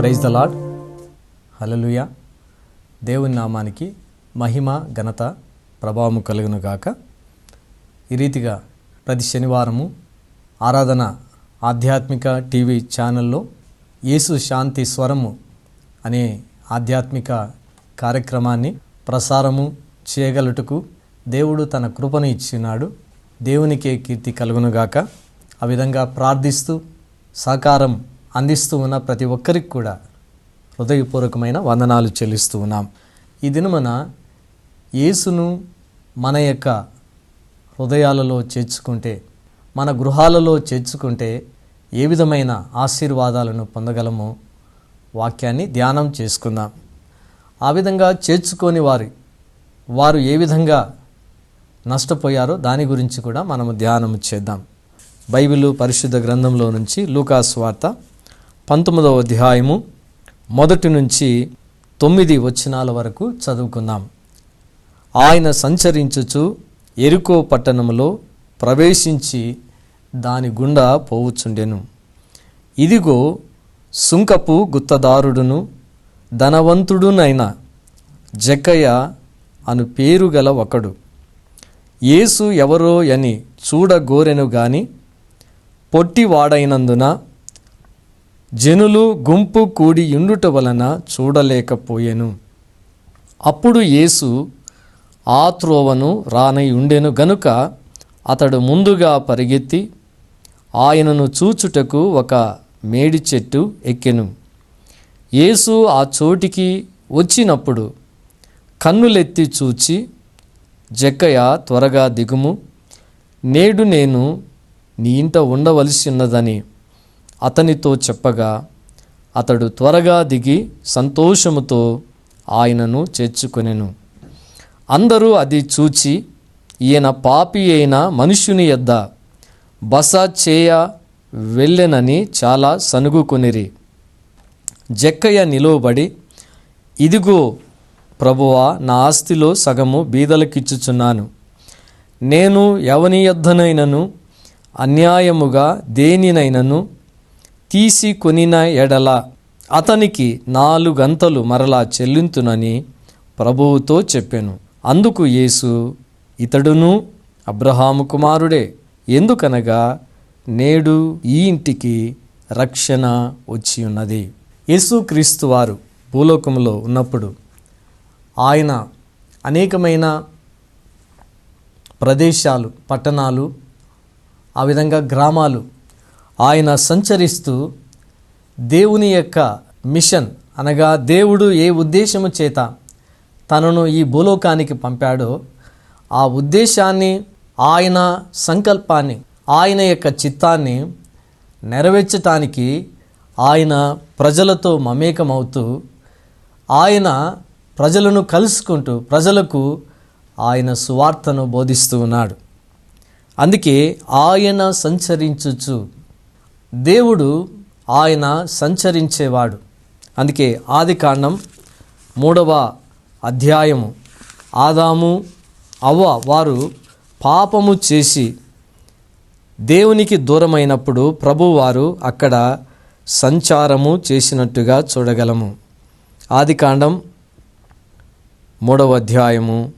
The lord హలలుయ దేవుని నామానికి మహిమ ఘనత ప్రభావము కలుగును గాక. ఈ రీతిగా ప్రతి శనివారము ఆరాధన ఆధ్యాత్మిక టీవీ ఛానల్లో యేసు శాంతి స్వరము అనే ఆధ్యాత్మిక కార్యక్రమాన్ని ప్రసారము చేయగలుటకు దేవుడు తన కృపను ఇచ్చినాడు. దేవునికే కీర్తి కలుగునుగాక ఆ విధంగా ప్రార్థిస్తూ సహకారం అందిస్తూ ఉన్న ప్రతి ఒక్కరికి కూడా హృదయపూర్వకమైన వందనాలు చెల్లిస్తూ ఉన్నాం. ఈ దినమన యేసును మన యొక్క హృదయాలలో చేర్చుకుంటే మన గృహాలలో చేర్చుకుంటే ఏ విధమైన ఆశీర్వాదాలను పొందగలమో వాక్యాన్ని ధ్యానం చేసుకుందాం. ఆ విధంగా చేర్చుకొని వారి వారు ఏ విధంగా నష్టపోయారో దాని గురించి కూడా మనము ధ్యానం చేద్దాం. బైబిలు పరిశుద్ధ గ్రంథంలో నుంచి లూకాస్ వార్త పంతొమ్మిదవ అధ్యాయము మొదటి నుంచి తొమ్మిది వచనాల వరకు చదువుకుందాం. ఆయన సంచరించుచు ఎరుకో పట్టణంలో ప్రవేశించి దాని గుండా పోవుచుండెను. ఇదిగో సుంకపు గుత్తదారుడును ధనవంతుడునైన జకయ అను పేరు గల ఒకడు. యేసు ఎవరో అని చూడగోరెను గాని పొట్టివాడైనందున జనులు గుంపు కూడి ఉండుట వలన చూడలేకపోయెను. అప్పుడు యేసు ఆ త్రోవను రానై ఉండెను గనుక అతడు ముందుగా పరిగెత్తి ఆయనను చూచుటకు ఒక మేడి చెట్టు ఎక్కెను. యేసు ఆ చోటికి వచ్చినప్పుడు కన్నులెత్తి చూచి జక్కయ్య త్వరగా దిగుము. నేడు నేను నీ ఇంట ఉండవలసి ఉన్నదని అతనితో చెప్పగా అతడు త్వరగా దిగి సంతోషముతో ఆయనను చేర్చుకొనెను. అందరూ అది చూచి ఈయన పాపి అయిన మనుష్యుని యొద్ద బస చేయ వెళ్ళెనని చాలా సనుగుకొనిరి. జక్కయ్య నిలువబడి ఇదిగో ప్రభువా నా ఆస్తిలో సగము బీదలకిచ్చుచున్నాను. నేను ఎవని యొద్దనైనను అన్యాయముగా దేనినైనను తీసి కొనిన ఎడల అతనికి నాలుగంతలు మరలా చెల్లింతునని ప్రభువుతో చెప్పాను. అందుకు యేసు ఇతడును అబ్రహాము కుమారుడే ఎందుకనగా నేడు ఈ ఇంటికి రక్షణ వచ్చి ఉన్నది యేసుక్రీస్తు వారు భూలోకంలో ఉన్నప్పుడు ఆయన అనేకమైన ప్రదేశాలు పట్టణాలు ఆ విధంగా గ్రామాలు ఆయన సంచరిస్తూ దేవుని యొక్క మిషన్ అనగా దేవుడు ఏ ఉద్దేశము చేత తనను ఈ భూలోకానికి పంపాడో ఆ ఉద్దేశాన్ని ఆయన సంకల్పాన్ని ఆయన యొక్క చిత్తాన్ని నెరవేర్చటానికి ఆయన ప్రజలతో మమేకమవుతూ ఆయన ప్రజలను కలుసుకుంటూ ప్రజలకు ఆయన సువార్తను బోధిస్తూ ఉన్నాడు. అందుకే ఆయన సంచరించుచు దేవుడు ఆయన సంచరించేవాడు. అందుకే ఆది కాండం మూడవ అధ్యాయము. ఆదాము అవ్వ వారు పాపము చేసి దేవునికి దూరమైనప్పుడు ప్రభువారు అక్కడ సంచారము చేసినట్టుగా చూడగలము. ఆది కాండం మూడవ అధ్యాయము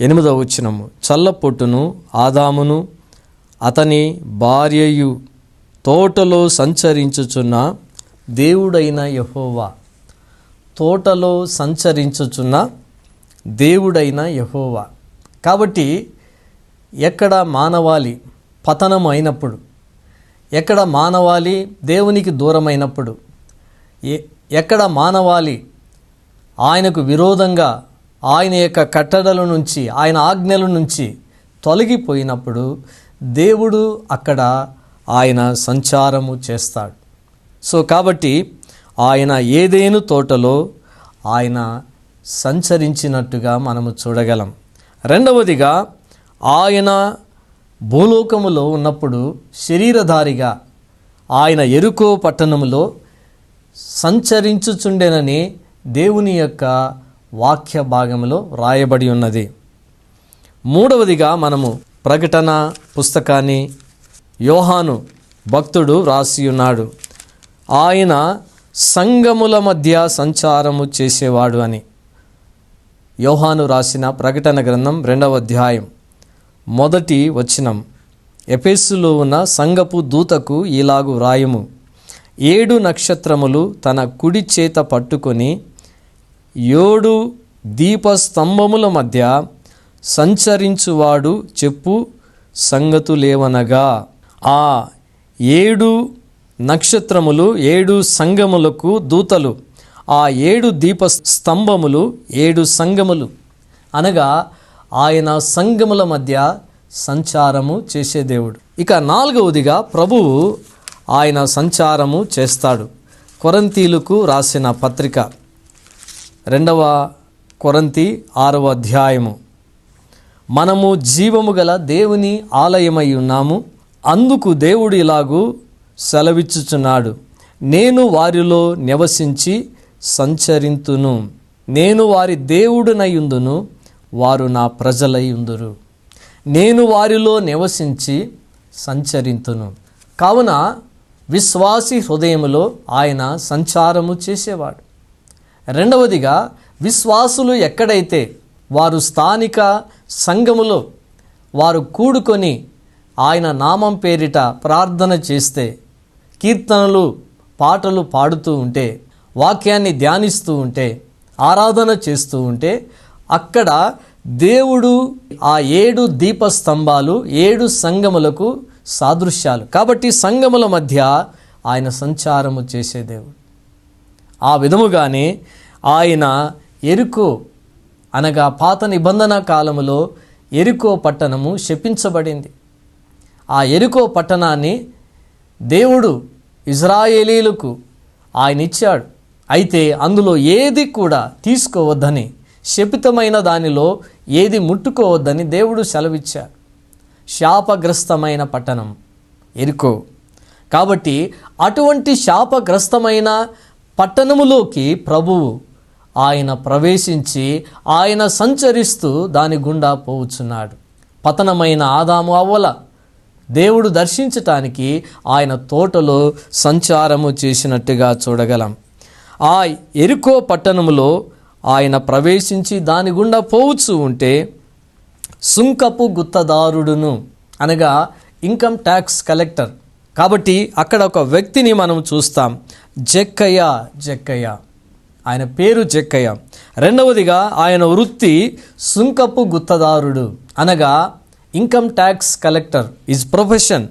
ఎనిమిదవ వచ్చినము చల్లపొట్టును ఆదామును అతని భార్యయు తోటలో సంచరించుచున్న దేవుడైన యహోవా. తోటలో సంచరించుచున్న దేవుడైన యహోవా. కాబట్టి ఎక్కడ మానవాళి పతనం అయినప్పుడు ఎక్కడ మానవాళి దేవునికి దూరమైనప్పుడు ఎక్కడ మానవాళి ఆయనకు విరోధంగా ఆయన యొక్క కట్టడల నుంచి ఆయన ఆజ్ఞల నుంచి తొలగిపోయినప్పుడు దేవుడు అక్కడ ఆయన సంచారము చేస్తాడు. సో కాబట్టి ఆయన ఏదేను తోటలో ఆయన సంచరించినట్టుగా మనము చూడగలం. రెండవదిగా ఆయన భూలోకములో ఉన్నప్పుడు శరీరధారిగా ఆయన ఎరుకో పట్టణములో సంచరించుచుండెనని దేవుని యొక్క వాక్య భాగంలో రాయబడి ఉన్నది. మూడవదిగా మనము ప్రకటన పుస్తకాన్ని యోహాను భక్తుడు రాసి ఉన్నాడు ఆయన సంగముల మధ్య సంచారము చేసేవాడు అని. యోహాను రాసిన ప్రకటన గ్రంథం రెండవ అధ్యాయం మొదటి వచనం. ఎఫెస్సులో ఉన్న సంగపు దూతకు ఇలాగు వ్రాయము ఏడు నక్షత్రములు తన కుడి చేత పట్టుకొని ఏడు దీపస్తంభముల మధ్య సంచరించువాడు చెప్పు సంగతులేవనగా? ఆ ఏడు నక్షత్రములు ఏడు సంగములకు దూతలు. ఆ ఏడు దీప స్తంభములు ఏడు సంగములు. అనగా ఆయన సంగముల మధ్య సంచారము చేసే దేవుడు. ఇక నాలుగవదిగా ప్రభువు ఆయన సంచారము చేస్తాడు. కొరంతీలకు రాసిన పత్రిక. రెండవ కొరంతి ఆరవ అధ్యాయము. మనము జీవము గల దేవుని ఆలయమై ఉన్నాము. అందుకు దేవుడు ఇలాగూ సెలవిచ్చుచున్నాడు. నేను వారిలో నివసించి సంచరింతును. నేను వారి దేవుడునయుందును వారు నా ప్రజలయుందురు నేను వారిలో నివసించి సంచరింతును. కావున విశ్వాసి హృదయములో ఆయన సంచారము చేసేవాడు. రెండవదిగా విశ్వాసులు ఎక్కడైతే వారు స్థానిక సంఘములో వారు కూడుకొని ఆయన నామం పేరిట ప్రార్థన చేస్తే కీర్తనలు పాటలు పాడుతూ ఉంటే వాక్యాన్ని ధ్యానిస్తూ ఉంటే ఆరాధన చేస్తూ ఉంటే అక్కడ దేవుడు ఆ ఏడు దీపస్తంభాలు ఏడు సంగములకు సాదృశ్యాలు. కాబట్టి సంగముల మధ్య ఆయన సంచారము చేసే దేవుడు. ఆ విధముగానే ఆయన ఎరుకో అనగా పాత నిబంధన కాలములో ఎరుకో పట్టణము శపించబడింది. ఆ ఎరుకో పట్టణాన్ని దేవుడు ఇజ్రాయేలీలకు ఆయన ఇచ్చాడు. అయితే అందులో ఏది కూడా తీసుకోవద్దని శపితమైన దానిలో ఏది ముట్టుకోవద్దని దేవుడు సెలవిచ్చాడు. శాపగ్రస్తమైన పట్టణం ఎరుకో. కాబట్టి అటువంటి శాపగ్రస్తమైన పట్టణములోకి ప్రభువు ఆయన ప్రవేశించి ఆయన సంచరిస్తూ దాని గుండా పోవుచున్నాడు. పతనమైన ఆదాము అవ్వల దేవుడు దర్శించటానికి ఆయన తోటలో సంచారము చేసినట్టుగా చూడగలం. ఆ ఎరుకో పట్టణములో ఆయన ప్రవేశించి దాని గుండా పోవచ్చు ఉంటే సుంకపు గుత్తదారుడును అనగా ఇన్కమ్ ట్యాక్స్ కలెక్టర్. కాబట్టి అక్కడ ఒక వ్యక్తిని మనం చూస్తాం. జక్కయ్య జక్కయ్య. ఆయన పేరు జక్కయ్య. రెండవదిగా ఆయన వృత్తి సుంకపు గుత్తదారుడు అనగా income tax collector is profession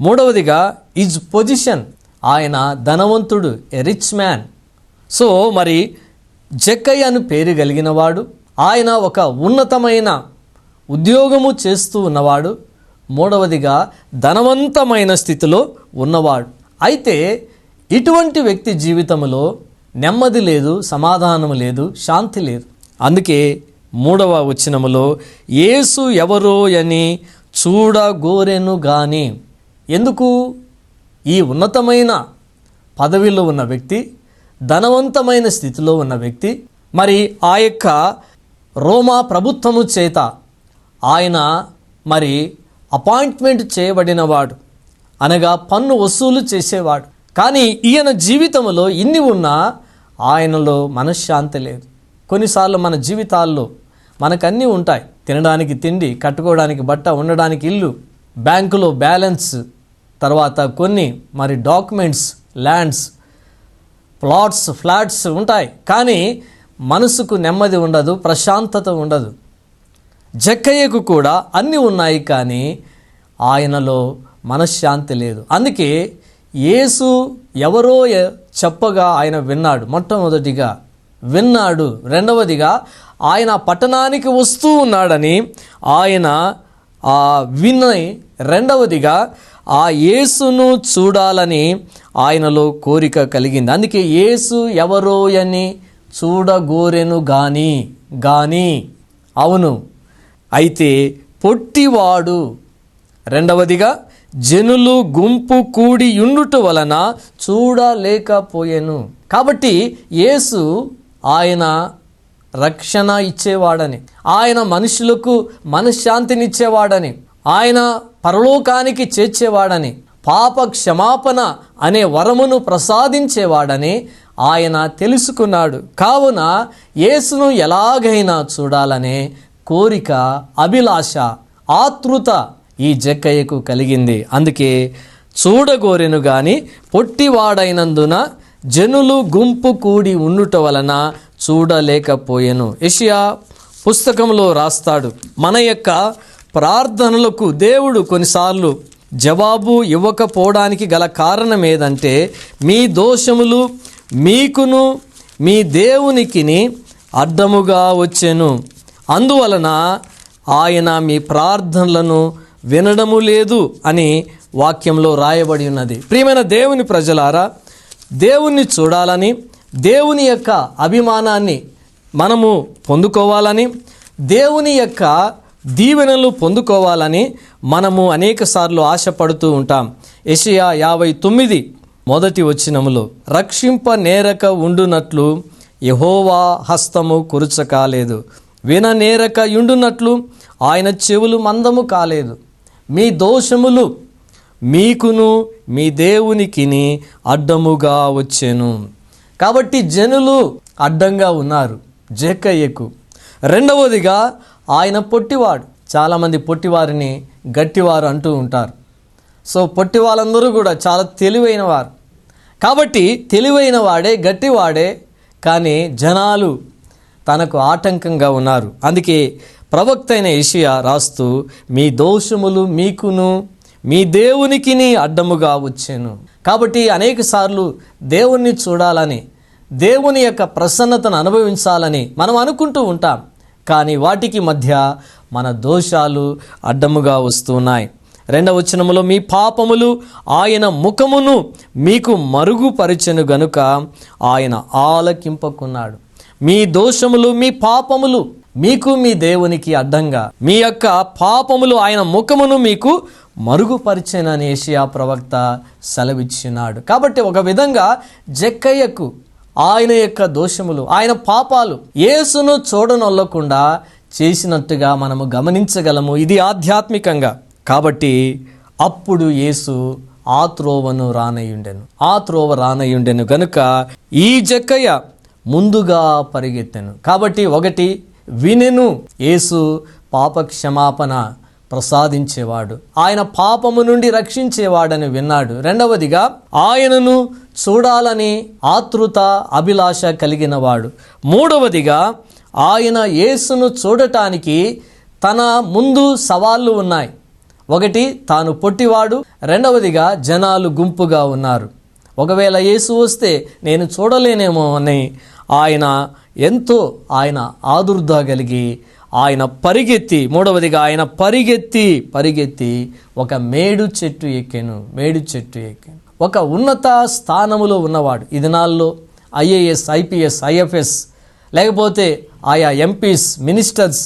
మూడవదిగా ఇజ్ పొజిషన్ ఆయన ధనవంతుడు ఎ రిచ్ మ్యాన్ సో మరి జక్కయ్య అని పేరు కలిగినవాడు ఆయన ఒక ఉన్నతమైన ఉద్యోగము చేస్తూ ఉన్నవాడు మూడవదిగా ధనవంతమైన స్థితిలో ఉన్నవాడు. అయితే ఇటువంటి వ్యక్తి జీవితంలో నెమ్మది లేదు సమాధానం లేదు శాంతి లేదు. అందుకే మూడవ వచనములో యేసు ఎవరో అని చూడగోరెను గాని. ఎందుకు? ఈ ఉన్నతమైన పదవిలో ఉన్న వ్యక్తి ధనవంతమైన స్థితిలో ఉన్న వ్యక్తి మరి ఆ యొక్క రోమా ప్రభుత్వము చేత ఆయన మరి అపాయింట్మెంట్ చేయబడినవాడు. అనగా పన్ను వసూలు చేసేవాడు. కానీ ఈయన జీవితంలో ఇన్ని ఉన్నా ఆయనలో మనశ్శాంతి లేదు. కొన్నిసార్లు మన జీవితాల్లో మనకన్నీ ఉంటాయి. తినడానికి తిండి కట్టుకోవడానికి బట్ట ఉండడానికి ఇల్లు బ్యాంకులో బ్యాలెన్స్ తర్వాత కొన్ని మరి డాక్యుమెంట్స్ ల్యాండ్స్ ప్లాట్స్ ఫ్లాట్స్ ఉంటాయి. కానీ మనసుకు నెమ్మది ఉండదు ప్రశాంతత ఉండదు. జక్కయ్యకు కూడా అన్నీ ఉన్నాయి కానీ ఆయనలో మనశ్శాంతి లేదు. అందుకే యేసు ఎవరో చెప్పగా ఆయన విన్నాడు మొట్టమొదటిగా. విన్నాడు. రెండవదిగా ఆయన పట్టణానికి వస్తూ ఉన్నాడని ఆయన ఆ విని రెండవదిగా ఆ యేసును చూడాలని ఆయనలో కోరిక కలిగింది. అందుకే యేసు ఎవరో అని చూడగోరెను గాని గాని. అవును. అయితే పొట్టివాడు. రెండవదిగా జనులు గుంపు కూడి ఉండుట వలన చూడలేకపోయాను. కాబట్టి యేసు ఆయన రక్షణ ఇచ్చేవాడని. ఆయన మనుషులకు మనశ్శాంతినిచ్చేవాడని ఆయన పరలోకానికి చేర్చేవాడని. పాప క్షమాపణ అనే వరమును ప్రసాదించేవాడని ఆయన తెలుసుకున్నాడు. కావున యేసును ఎలాగైనా చూడాలనే కోరిక అభిలాష ఆతృత ఈ జక్కయ్యకు కలిగింది. అందుకే చూడగోరెను గాని పొట్టివాడైనందున జనులు గుంపు కూడి ఉండుట వలన చూడలేకపోయెను. యెషయా పుస్తకంలో రాస్తాడు మన యొక్క ప్రార్థనలకు దేవుడు కొన్నిసార్లు జవాబు ఇవ్వకపోవడానికి గల కారణం ఏదంటే మీ దోషములు మీకును మీ దేవునికిని అడ్డముగా వచ్చెను. అందువలన ఆయన మీ ప్రార్థనలను వినడము లేదు అని వాక్యంలో రాయబడి ఉన్నది. ప్రియమైన దేవుని ప్రజలారా దేవుణ్ణి చూడాలని దేవుని యొక్క అభిమానాన్ని మనము పొందుకోవాలని దేవుని యొక్క దీవెనలు పొందుకోవాలని మనము అనేక సార్లు ఆశపడుతూ ఉంటాం. యెషయా యాభై తొమ్మిది మొదటి వచ్చినములు రక్షింప నేరక ఉండునట్లు యహోవా హస్తము కురుచ కాలేదు. విన నేరక ఉండునట్లు ఆయన చెవులు మందము కాలేదు. మీ దోషములు మీకును మీ దేవునికిని అడ్డముగా వచ్చాను. కాబట్టి జనులు అడ్డంగా ఉన్నారు జక్కయ్యకు రెండవదిగా ఆయన పొట్టివాడు. చాలామంది పొట్టివారిని గట్టివారు అంటూ ఉంటారు. సో పొట్టి వాళ్ళందరూ కూడా చాలా తెలివైన వారు కాబట్టి తెలివైన వాడే గట్టివాడే కానీ జనాలు తనకు ఆటంకంగా ఉన్నారు. అందుకే ప్రవక్త అయిన ఏషియా రాస్తూ మీ దోషములు మీకును మీ దేవునికిని అడ్డముగా వచ్చాను. కాబట్టి అనేక సార్లు దేవుణ్ణి చూడాలని దేవుని యొక్క ప్రసన్నతను అనుభవించాలని మనం అనుకుంటూ ఉంటాం. కానీ వాటికి మధ్య మన దోషాలు అడ్డముగా వస్తున్నాయి. రెండవ వచనములో మీ పాపములు ఆయన ముఖమును మీకు మరుగుపరిచెను గనుక ఆయన ఆలకింపకున్నాడు. మీ దోషములు మీ పాపములు మీకు మీ దేవునికి అడ్డంగా. మీ యొక్క పాపములు ఆయన ముఖమును మీకు మరుగుపరిచెనని ఏషియా ప్రవక్త సెలవిచ్చినాడు. కాబట్టి ఒక విధంగా జక్కయ్యకు ఆయన యొక్క దోషములు ఆయన పాపాలు యేసును చూడనొల్లకుండా చేసినట్టుగా మనము గమనించగలము. ఇది ఆధ్యాత్మికంగా. కాబట్టి అప్పుడు యేసు ఆ త్రోవను రానయుండెను. ఆ త్రోవ రానయుండెను గనుక ఈ జక్కయ్య ముందుగా పరిగెత్తెను. కాబట్టి ఒకటి వినెను. యేసు పాప క్షమాపణ ప్రసాదించేవాడు. ఆయన పాపము నుండి రక్షించేవాడని విన్నాడు. రెండవదిగా ఆయనను చూడాలని ఆతృత అభిలాష కలిగిన వాడు మూడవదిగా ఆయన యేసును చూడటానికి తన ముందు సవాళ్ళు ఉన్నాయి. ఒకటి తాను పొట్టివాడు. రెండవదిగా జనాలు గుంపుగా ఉన్నారు. ఒకవేళ యేసు వస్తే నేను చూడలేనేమో అని ఆయన ఎంతో ఆయన ఆదుర్దా కలిగి ఆయన పరిగెత్తి మూడవదిగా ఆయన పరిగెత్తి పరిగెత్తి ఒక మేడు చెట్టు ఎక్కాను మేడు చెట్టు ఎక్కాను. ఒక ఉన్నత స్థానములో ఉన్నవాడు ఈ దినాల్లో ఐఏఎస్ ఐపీఎస్ ఐఎఫ్ఎస్ లేకపోతే ఆయా ఎంపీస్ మినిస్టర్స్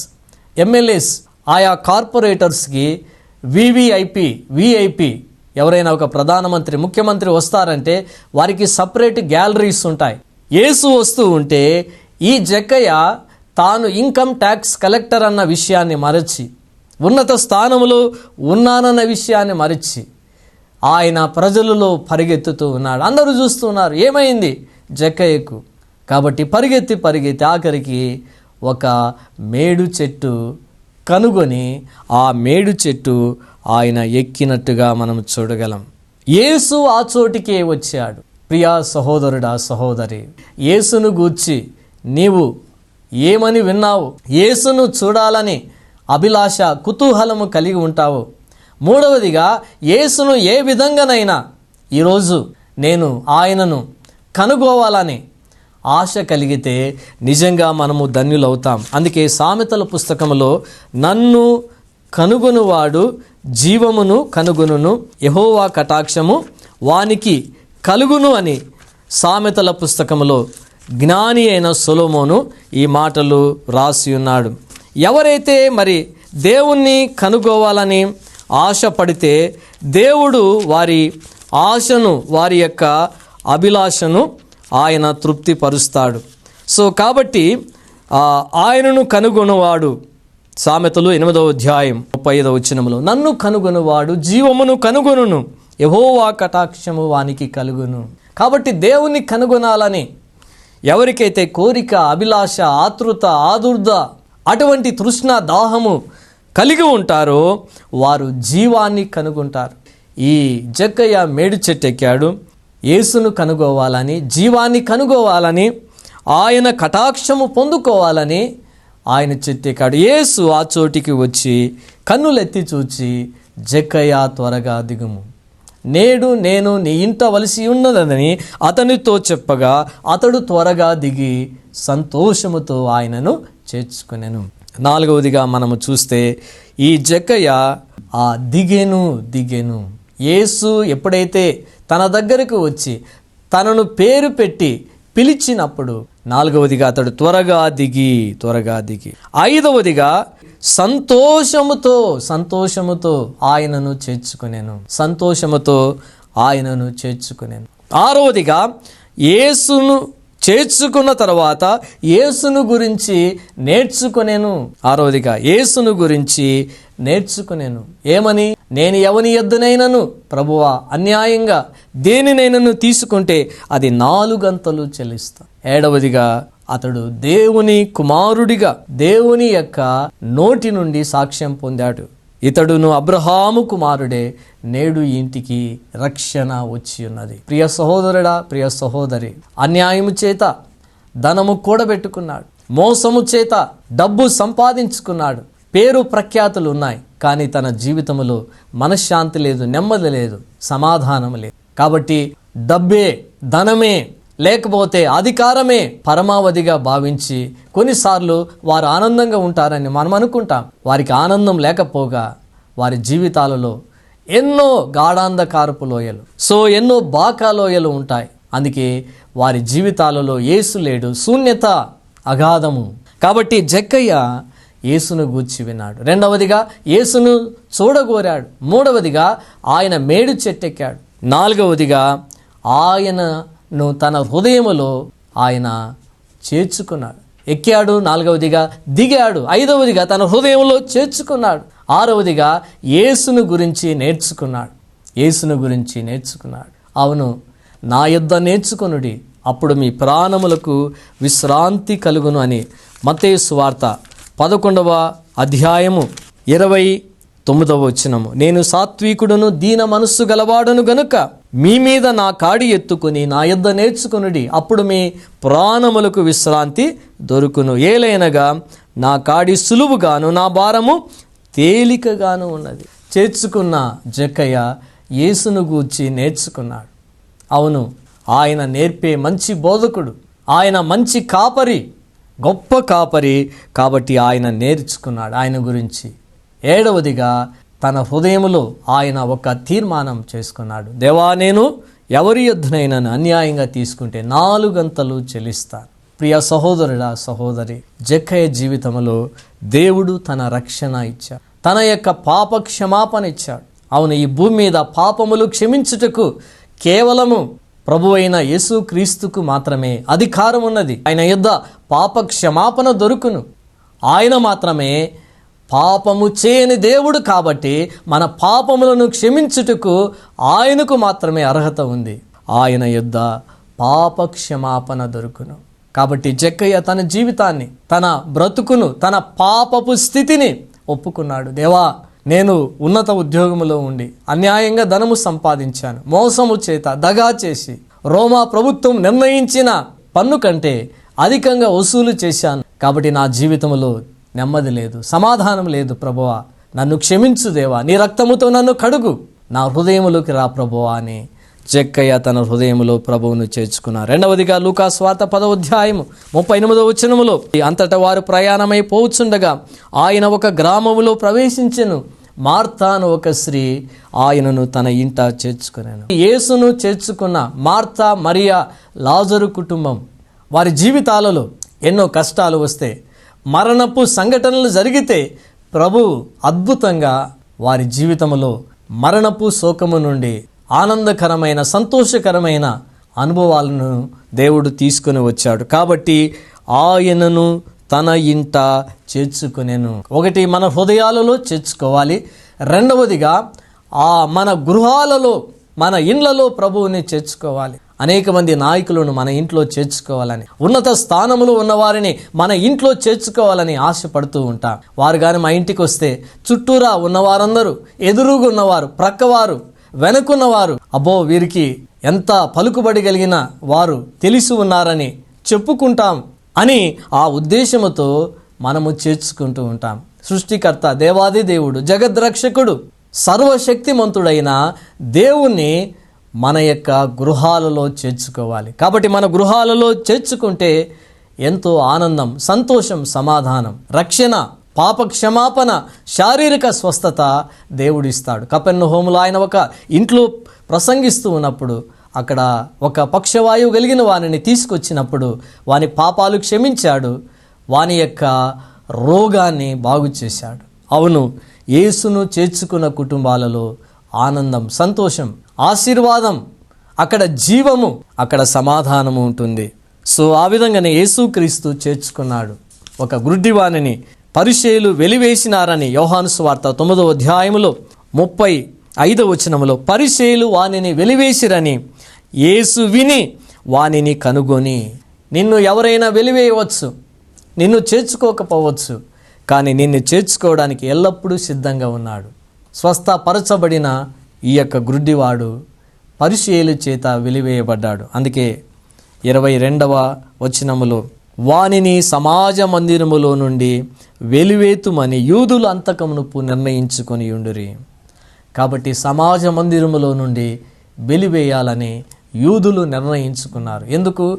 ఎమ్మెల్యేస్ ఆయా కార్పొరేటర్స్కి వివిఐపి విఐపి ఎవరైనా ఒక ప్రధానమంత్రి ముఖ్యమంత్రి వస్తారంటే వారికి సపరేట్ గ్యాలరీస్ ఉంటాయి. ఏసు వస్తూ ఉంటే ఈ జక్కయ్య తాను ఇన్కమ్ ట్యాక్స్ కలెక్టర్ అన్న విషయాన్ని మరచి ఉన్నత స్థానములో ఉన్నానన్న విషయాన్ని మరచి ఆయన ప్రజలలో పరిగెత్తుతూ ఉన్నాడు. అందరూ చూస్తున్నారు ఏమైంది? జక్కయ్యకు. కాబట్టి పరిగెత్తి పరిగెత్తి ఆఖరికి ఒక మేడు చెట్టు కనుగొని ఆ మేడు చెట్టు ఆయన ఎక్కినట్టుగా మనం చూడగలం. యేసు ఆ చోటికే వచ్చాడు. ప్రియా సహోదరుడా సహోదరి యేసును గూర్చి నీవు ఏమని విన్నావు? యేసును చూడాలని అభిలాష కుతూహలము కలిగి ఉంటావు. మూడవదిగా యేసును ఏ విధంగానైనా ఈరోజు నేను ఆయనను కనుగోవాలని ఆశ కలిగితే నిజంగా మనము ధన్యులవుతాం. అందుకే సామెతల పుస్తకంలో నన్ను కనుగొనువాడు జీవమును కనుగొనును యహోవా కటాక్షము వానికి కలుగును అని సామెతల పుస్తకంలో జ్ఞాని అయిన సొలోమోను ఈ మాటలు రాసి ఉన్నాడు. ఎవరైతే మరి దేవుణ్ణి కనుగోవాలని ఆశపడితే దేవుడు వారి ఆశను వారి యొక్క అభిలాషను ఆయన తృప్తిపరుస్తాడు. సో కాబట్టి ఆయనను కనుగొనవాడు. సామెతలు ఎనిమిదవ అధ్యాయం ముప్పై ఐదవ వచనములో నన్ను కనుగొనువాడు జీవమును కనుగొనును యహోవా కటాక్షము వానికి కలుగును. కాబట్టి దేవుని కనుగొనాలని ఎవరికైతే కోరిక అభిలాష ఆతృత ఆదుర్ద అటువంటి తృష్ణ దాహము కలిగి ఉంటారో వారు జీవాన్ని కనుగొంటారు. ఈ జక్కయ్య మేడు చెట్టు ఎక్కాడు యేసును కనుగోవాలని జీవాన్ని కనుగోవాలని ఆయన కటాక్షము పొందుకోవాలని ఆయన చెట్టెక్కాడు. యేసు ఆ చోటికి వచ్చి కన్నులెత్తి చూచి జక్కయ్య త్వరగా దిగుము. నేడు నేను నీ ఇంట వలసి ఉన్నదని అతనితో చెప్పగా అతడు త్వరగా దిగి సంతోషముతో ఆయనను చేర్చుకునేను. నాలుగవదిగా మనము చూస్తే ఈ జక్కయ్య ఆ దిగెను దిగెను. యేసు ఎప్పుడైతే తన దగ్గరకు వచ్చి తనను పేరు పెట్టి పిలిచినప్పుడు నాలుగవదిగా అతడు త్వరగా దిగి త్వరగా దిగి. ఐదవదిగా సంతోషముతో సంతోషముతో ఆయనను చేర్చుకునేను. సంతోషముతో ఆయనను చేర్చుకునేను. ఆరవదిగా యేసును చేర్చుకున్న తర్వాత యేసును గురించి నేర్చుకునేను. ఆరవదిగా యేసును గురించి నేర్చుకునేను. ఏమని? నేను ఎవని ఎద్దునైనను? ప్రభువా అన్యాయంగా దేనినైనను తీసుకుంటే అది నాలుగంతలు చెల్లిస్తా. ఏడవదిగా అతడు దేవుని కుమారుడిగా దేవుని యొక్క నోటి నుండి సాక్ష్యం పొందాడు. ఇతడును అబ్రహాము కుమారుడే నేడు ఇంటికి రక్షణ వచ్చి ఉన్నది. ప్రియ సహోదరుడా ప్రియ సహోదరి అన్యాయము చేత ధనము కూడబెట్టుకున్నాడు. మోసము చేత డబ్బు సంపాదించుకున్నాడు. పేరు ప్రఖ్యాతులు ఉన్నాయి కానీ తన జీవితంలో మనశ్శాంతి లేదు నెమ్మది లేదు సమాధానం లేదు. కాబట్టి డబ్బే ధనమే లేకపోతే అధికారమే పరమావధిగా భావించి కొన్నిసార్లు వారు ఆనందంగా ఉంటారని మనం అనుకుంటాం. వారికి ఆనందం లేకపోగా వారి జీవితాలలో ఎన్నో గాఢాంధకారపు లోయలు సో ఎన్నో బాకా లోయలు ఉంటాయి. అందుకే వారి జీవితాలలో యేసు లేడు శూన్యత అగాధము. కాబట్టి జక్కయ్య యేసును గూర్చి విన్నాడు. రెండవదిగా యేసును చూడగోరాడు. మూడవదిగా ఆయన మేడు చెట్టెక్కాడు. నాలుగవదిగా ఆయన నువ్వు తన హృదయములో ఆయన చేర్చుకున్నాడు. ఎక్కాడు నాలుగవదిగా దిగాడు ఐదవదిగా తన హృదయంలో చేర్చుకున్నాడు. ఆరవదిగా యేసును గురించి నేర్చుకున్నాడు. యేసును గురించి నేర్చుకున్నాడు. అవును నా యుద్ధ నేర్చుకొనుడి అప్పుడు మీ ప్రాణములకు విశ్రాంతి కలుగును అని మతేసు వార్త పదకొండవ అధ్యాయము ఇరవై తొమ్మిదవ వచనము. నేను సాత్వికుడును దీన మనస్సు గలవాడును గనుక మీ మీద నా కాడి ఎత్తుకుని నా యుద్ధ నేర్చుకునుడి. అప్పుడు మీ ప్రాణములకు విశ్రాంతి దొరుకును. ఏలైనగా నా కాడి సులువుగాను నా భారము తేలికగాను ఉన్నది. చేర్చుకున్న జక్కయ్య యేసును గూర్చి నేర్చుకున్నాడు. అవును ఆయన నేర్పే మంచి బోధకుడు. ఆయన మంచి కాపరి గొప్ప కాపరి కాబట్టి ఆయన నేర్చుకున్నాడు. ఆయన గురించి ఏడవదిగా తన హృదయములో ఆయన ఒక తీర్మానం చేసుకున్నాడు. దేవా నేను ఎవరి యుద్ధనైనా అన్యాయంగా తీసుకుంటే నాలుగంతలు చెల్లిస్తాను. ప్రియ సహోదరుడా సహోదరి జక్కయ్య జీవితంలో దేవుడు తన రక్షణ ఇచ్చాడు. తన యొక్క పాప క్షమాపణ ఇచ్చాడు. అవును ఈ భూమి మీద పాపములు క్షమించుటకు కేవలము ప్రభు అయిన యేసు క్రీస్తుకు మాత్రమే అధికారం ఉన్నది ఆయన యుద్ధ పాప క్షమాపణ దొరుకును. ఆయన మాత్రమే పాపము చేయని దేవుడు కాబట్టి మన పాపములను క్షమించుటకు ఆయనకు మాత్రమే అర్హత ఉంది. ఆయన యుద్ధ పాప క్షమాపణ దొరుకును. కాబట్టి జక్కయ్య తన జీవితాన్ని తన బ్రతుకును తన పాపపు స్థితిని ఒప్పుకున్నాడు. దేవా నేను ఉన్నత ఉద్యోగంలో ఉండి అన్యాయంగా ధనము సంపాదించాను. మోసము చేత దగా చేసి రోమా ప్రభుత్వం నిర్ణయించిన పన్ను కంటే అధికంగా వసూలు చేశాను. కాబట్టి నా జీవితంలో నెమ్మది లేదు సమాధానం లేదు ప్రభువా. నన్ను క్షమించు దేవా. నీ రక్తముతో నన్ను కడుగు. నా హృదయములోకి రా ప్రభువా అని జక్కయ్య తన హృదయంలో ప్రభువును చేర్చుకున్నారు రెండవదిగా లూకా స్వాత పదోధ్యాయము ముప్పై ఎనిమిదో వచనములో అంతటా వారు ప్రయాణమై పోవుచుండగా ఆయన ఒక గ్రామములో ప్రవేశించెను. మార్తాను ఒక స్త్రీ ఆయనను తన ఇంట చేర్చుకున్నాను యేసును చేర్చుకున్న మార్తా మరియా లాజరు కుటుంబం వారి జీవితాలలో ఎన్నో కష్టాలు వస్తే మరణపు సంఘటనలు జరిగితే ప్రభు అద్భుతంగా వారి జీవితంలో మరణపు శోకము నుండి ఆనందకరమైన సంతోషకరమైన అనుభవాలను దేవుడు తీసుకుని వచ్చాడు. కాబట్టి ఆయనను తన ఇంట చేర్చుకునేను. ఒకటి మన హృదయాలలో చేర్చుకోవాలి. రెండవదిగా ఆ మన గృహాలలో మన ఇండ్లలో ప్రభువుని చేర్చుకోవాలి. అనేక మంది నాయకులను మన ఇంట్లో చేర్చుకోవాలని ఉన్నత స్థానములో ఉన్నవారిని మన ఇంట్లో చేర్చుకోవాలని ఆశపడుతూ ఉంటాం. వారు కానీ మా ఇంటికి వస్తే చుట్టూరా ఉన్నవారందరూ ఎదురుగా ఉన్నవారు ప్రక్కవారు వెనుకున్నవారు అబ్బో వీరికి ఎంత పలుకుబడి కలిగిన వారు తెలిసి ఉన్నారని చెప్పుకుంటాం అని ఆ ఉద్దేశముతో మనము చేర్చుకుంటూ ఉంటాం. సృష్టికర్త దేవాది దేవుడు జగద్రక్షకుడు సర్వశక్తిమంతుడైన దేవుణ్ణి మన యొక్క గృహాలలో చేర్చుకోవాలి. కాబట్టి మన గృహాలలో చేర్చుకుంటే ఎంతో ఆనందం సంతోషం సమాధానం. రక్షణ పాప క్షమాపణ శారీరక స్వస్థత దేవుడిస్తాడు. కపెన్న హోములో ఆయన ఒక ఇంట్లో ప్రసంగిస్తూ ఉన్నప్పుడు అక్కడ ఒక పక్షవాయువు కలిగిన వానిని తీసుకొచ్చినప్పుడు వాని పాపాలు క్షమించాడు వాని యొక్క రోగాన్ని బాగు చేశాడు అవును యేసును చేర్చుకున్న కుటుంబాలలో ఆనందం సంతోషం ఆశీర్వాదం అక్కడ జీవము అక్కడ సమాధానము ఉంటుంది. సో ఆ విధంగానే యేసుక్రీస్తు చేర్చుకున్నాడు. ఒక గుడ్డివాణిని పరిచయులు వెలివేసినారని యోహాను స్వార్త తొమ్మిదవ అధ్యాయములో ముప్పై ఐదవ వచనములో పరిచయులు వానిని వెలివేసిరని యేసు విని వానిని కనుగొని నిన్ను ఎవరైనా వెలివేయవచ్చు నిన్ను చేర్చుకోకపోవచ్చు కానీ నిన్ను చేర్చుకోవడానికి ఎల్లప్పుడూ సిద్ధంగా ఉన్నాడు. స్వస్థపరచబడిన ఈ యొక్క గ్రుడ్డివాడు పరిశీలు చేత వెలివేయబడ్డాడు. అందుకే ఇరవై రెండవ వచనములో వానిని సమాజ మందిరములో నుండి వెలివేతుమని యూదులు అంతకమునుపు నిర్ణయించుకొని ఉండురి. కాబట్టి సమాజ మందిరములో నుండి వెలివేయాలని యూదులు నిర్ణయించుకున్నారు. ఎందుకు?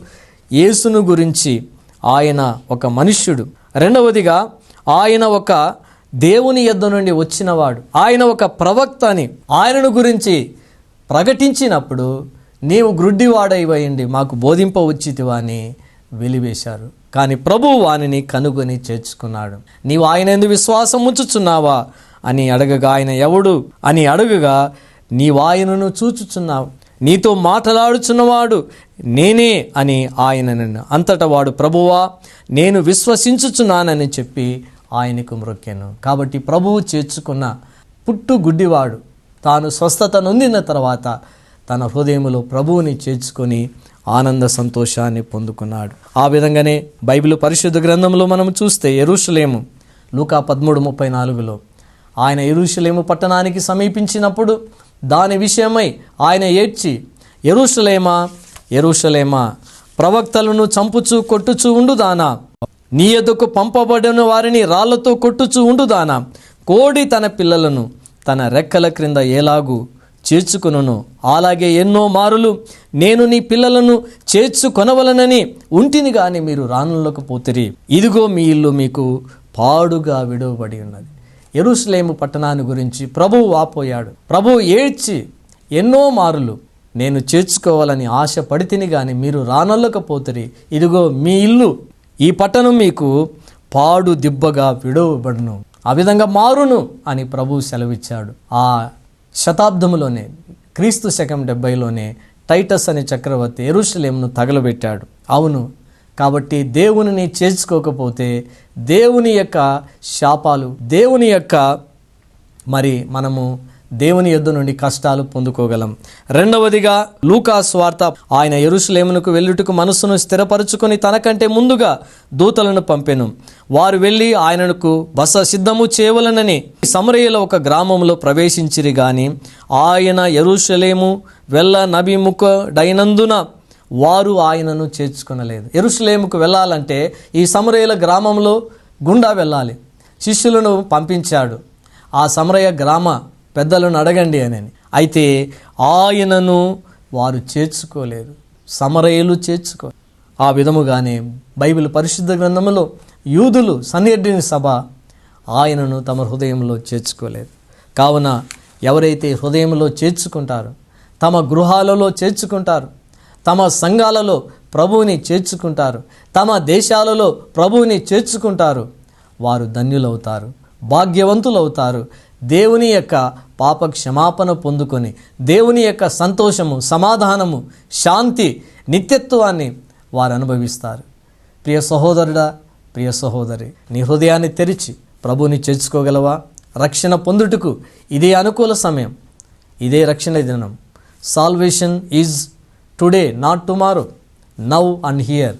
యేసును గురించి ఆయన ఒక మనుష్యుడు. రెండవదిగా ఆయన ఒక దేవుని యొద్ద నుండి వచ్చినవాడు. ఆయన ఒక ప్రవక్త అని ఆయనను గురించి ప్రకటించినప్పుడు నీవు గ్రుడ్డివాడైపోయింది మాకు బోధింప వచ్చితివా అని వెలివేశారు. కానీ ప్రభువు వానిని కనుగొని చేర్చుకున్నాడు. నీవు ఆయన ఎందు విశ్వాసం ఉంచుచున్నావా అని అడగగా ఆయన ఎవడు అని అడగగా నీవు ఆయనను చూచుచున్నావు. నీతో మాట్లాడుచున్నవాడు నేనే అని ఆయన నన్ను. అంతటా వాడు ప్రభువా నేను విశ్వసించుచున్నానని చెప్పి ఆయనకు మ్రొక్కాను కాబట్టి ప్రభువు చేర్చుకున్న పుట్టు గుడ్డివాడు తాను స్వస్థత నొందిన తర్వాత తన హృదయంలో ప్రభువుని చేర్చుకొని ఆనంద సంతోషాన్ని పొందుకున్నాడు. ఆ విధంగానే బైబిల్ పరిశుద్ధ గ్రంథంలో మనం చూస్తే ఎరుషులేము లూకా పదమూడు ముప్పై నాలుగులో ఆయన ఎరుషులేము పట్టణానికి సమీపించినప్పుడు దాని విషయమై ఆయన ఏడ్చి ఎరుషులేమా ఎరుషలేమా ప్రవక్తలను చంపుచు కొట్టుచు ఉండుదానా? నీ ఎదుకు పంపబడిన వారిని రాళ్ళతో కొట్టుచు ఉండుదానా కోడి తన పిల్లలను తన రెక్కల క్రింద ఎలాగూ చేర్చుకును అలాగే ఎన్నో మారులు నేను నీ పిల్లలను చేర్చుకొనవలనని ఉంటిని గాని మీరు రానులకపోతిరి ఇదిగో మీ ఇల్లు మీకు పాడుగా విడవబడి ఉన్నది. ఎరుసలేము పట్టణాన్ని గురించి ప్రభువు వాపోయాడు. ప్రభువు ఏడ్చి ఎన్నో మారులు నేను చేర్చుకోవాలని ఆశ పడితిని కానీ మీరు రానొల్లకపోతిరి ఇదిగో మీ ఇల్లు. ఈ పట్టణం మీకు పాడు దిబ్బగా విడవబడును. ఆ విధంగా మారును అని ప్రభువు సెలవిచ్చాడు. ఆ శతాబ్దములోనే క్రీస్తు శకం డెబ్బైలోనే టైటస్ అనే చక్రవర్తి ఎరుషలేంను తగలబెట్టాడు. అవును కాబట్టి దేవునిని చేర్చుకోకపోతే దేవుని యొక్క శాపాలు దేవుని యొక్క మరి మనము దేవుని యొద్ద నుండి కష్టాలు పొందుకోగలం. రెండవదిగా లూకా స్వార్త ఆయన ఎరుసలేమునకు వెళ్ళుటకు మనస్సును స్థిరపరుచుకొని తనకంటే ముందుగా దూతలను పంపెను. వారు వెళ్ళి ఆయనకు బస సిద్ధము చేయవలనని సమరయ్యలో ఒక గ్రామంలో ప్రవేశించిరి గాని ఆయన ఎరుసలేము వెళ్ళ నబిముఖడైనందున వారు ఆయనను చేర్చుకొనలేదు. ఎరుసలేముకు వెళ్ళాలంటే ఈ సమరయ్యల గ్రామంలో గుండా వెళ్ళాలి. శిష్యులను పంపించాడు. ఆ సమరయ్య గ్రామ పెద్దలను అడగండి అని అయితే ఆయనను వారు చేర్చుకోలేరు. సమరయులు చేర్చుకో ఆ విధముగానే బైబిల్ పరిశుద్ధ గ్రంథంలో యూదులు సన్నిధిని సభ ఆయనను తమ హృదయంలో చేర్చుకోలేదు. కావున ఎవరైతే హృదయంలో చేర్చుకుంటారో తమ గృహాలలో చేర్చుకుంటారు తమ సంఘాలలో ప్రభువుని చేర్చుకుంటారు తమ దేశాలలో ప్రభువుని చేర్చుకుంటారు వారు ధన్యులవుతారు భాగ్యవంతులవుతారు దేవుని యొక్క పాప క్షమాపణ పొందుకొని దేవుని యొక్క సంతోషము సమాధానము శాంతి నిత్యత్వాన్ని వారు అనుభవిస్తారు. ప్రియ సహోదరుడా ప్రియ సహోదరి నీ హృదయాన్ని తెరిచి ప్రభుని చేర్చుకోగలవా? రక్షణ పొందుటకు ఇదే అనుకూల సమయం ఇదే రక్షణ దినం. Salvation is today not tomorrow now and here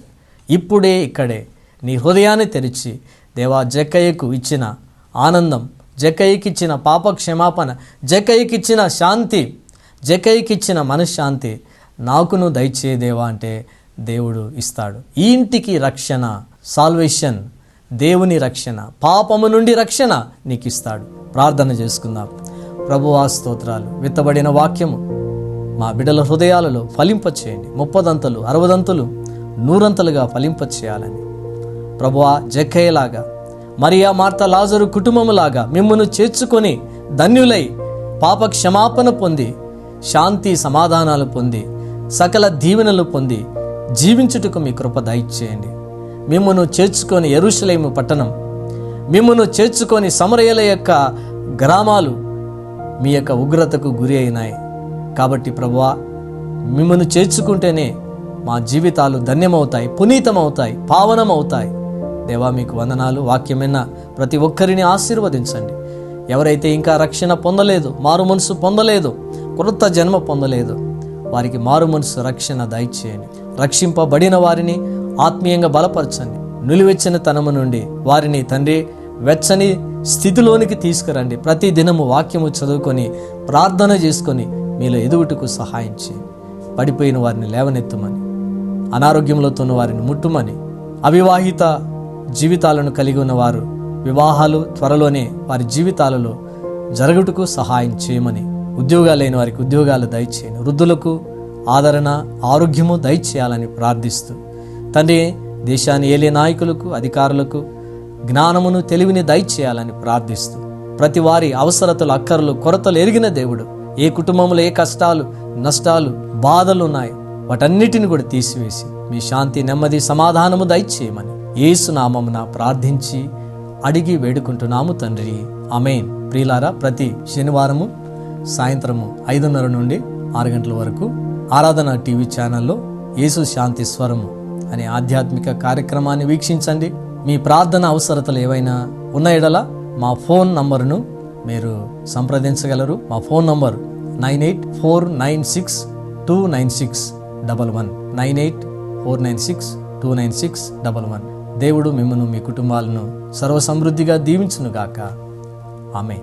ఇప్పుడే ఇక్కడే నీ హృదయాన్ని తెరిచి దేవా జక్కయ్యకు ఇచ్చిన ఆనందం జకైకిచ్చిన పాప క్షమాపణ జక్కయ్యకి శాంతి జకైకిచ్చిన మనశ్శాంతి నాకును దయచే దేవా అంటే దేవుడు ఇస్తాడు. ఈ ఇంటికి రక్షణ సాల్వేషన్ దేవుని రక్షణ పాపము నుండి రక్షణ నీకు ఇస్తాడు ప్రార్థన చేసుకుందాం. ప్రభువా స్తోత్రాలు విత్తబడిన వాక్యము మా బిడ్డల హృదయాలలో ఫలింపచేయండి. ముప్పదంతలు అరవదంతులు నూరంతలుగా ఫలింపచేయాలని. ప్రభువా జక్కయ్యలాగా మరియా మార్త లాజరు కుటుంబములాగా మిమ్మను చేర్చుకొని ధన్యులై పాప క్షమాపణ పొంది శాంతి సమాధానాలు పొంది సకల దీవెనలు పొంది జీవించుటకు మీ కృప దయచేయండి. మిమ్మను చేర్చుకొని ఎరుషలేము పట్టణం మిమ్మను చేర్చుకొని సమరయల యొక్క గ్రామాలు మీ యొక్క ఉగ్రతకు గురి అయినాయి. కాబట్టి ప్రభువా మిమ్మను చేర్చుకుంటేనే మా జీవితాలు ధన్యమవుతాయి పునీతమవుతాయి పావనమవుతాయి. దేవా మీకు వందనాలు. వాక్యమైన ప్రతి ఒక్కరిని ఆశీర్వదించండి. ఎవరైతే ఇంకా రక్షణ పొందలేదు మారు మనసు పొందలేదు కృత జన్మ పొందలేదు వారికి మారు మనసు రక్షణ దయచేయండి. రక్షింపబడిన వారిని ఆత్మీయంగా బలపరచండి. నులివెచ్చని తనము నుండి వారిని తండ్రి వెచ్చని స్థితిలోనికి తీసుకురండి. ప్రతి దినము వాక్యము చదువుకొని ప్రార్థన చేసుకొని మీలో ఎదుగుటకు సహాయం చేయండి. పడిపోయిన వారిని లేవనెత్తమని అనారోగ్యంలోతో ఉన్న వారిని ముట్టుమని అవివాహిత జీవితాలను కలిగి ఉన్నవారు వివాహాలు త్వరలోనే వారి జీవితాలలో జరగటకు సహాయం చేయమని ఉద్యోగాలు లేని వారికి ఉద్యోగాలు దయచేయను. వృద్ధులకు ఆదరణ ఆరోగ్యము దయచేయాలని ప్రార్థిస్తూ తండ్రి దేశాన్ని ఏలే నాయకులకు అధికారులకు జ్ఞానమును తెలివిని దయచేయాలని ప్రార్థిస్తూ ప్రతి వారి అవసరతలు అక్కర్లు కొరతలు ఎరిగిన దేవుడు ఏ కుటుంబంలో ఏ కష్టాలు నష్టాలు బాధలు ఉన్నాయో వాటన్నిటిని కూడా తీసివేసి మీ శాంతి నెమ్మది సమాధానము దయచేయమని ఏసునామమున ప్రార్థించి అడిగి వేడుకుంటున్నాము తండ్రి. అమేన్ ప్రియులారా ప్రతి శనివారము సాయంత్రము ఐదున్నర నుండి ఆరు గంటల వరకు ఆరాధన టీవీ ఛానల్లో యేసు శాంతి స్వరము అనే ఆధ్యాత్మిక కార్యక్రమాన్ని వీక్షించండి. మీ ప్రార్థన అవసరతలు ఏవైనా ఉన్న ఎడల మా ఫోన్ నంబరును మీరు సంప్రదించగలరు. మా phone number nine eight four nine six two nine six double one. Nine eight four nine six two nine six double one. దేవుడు మిమ్మల్ని మీ కుటుంబాలను సర్వసమృద్ధిగా దీవించునుగాక. ఆమె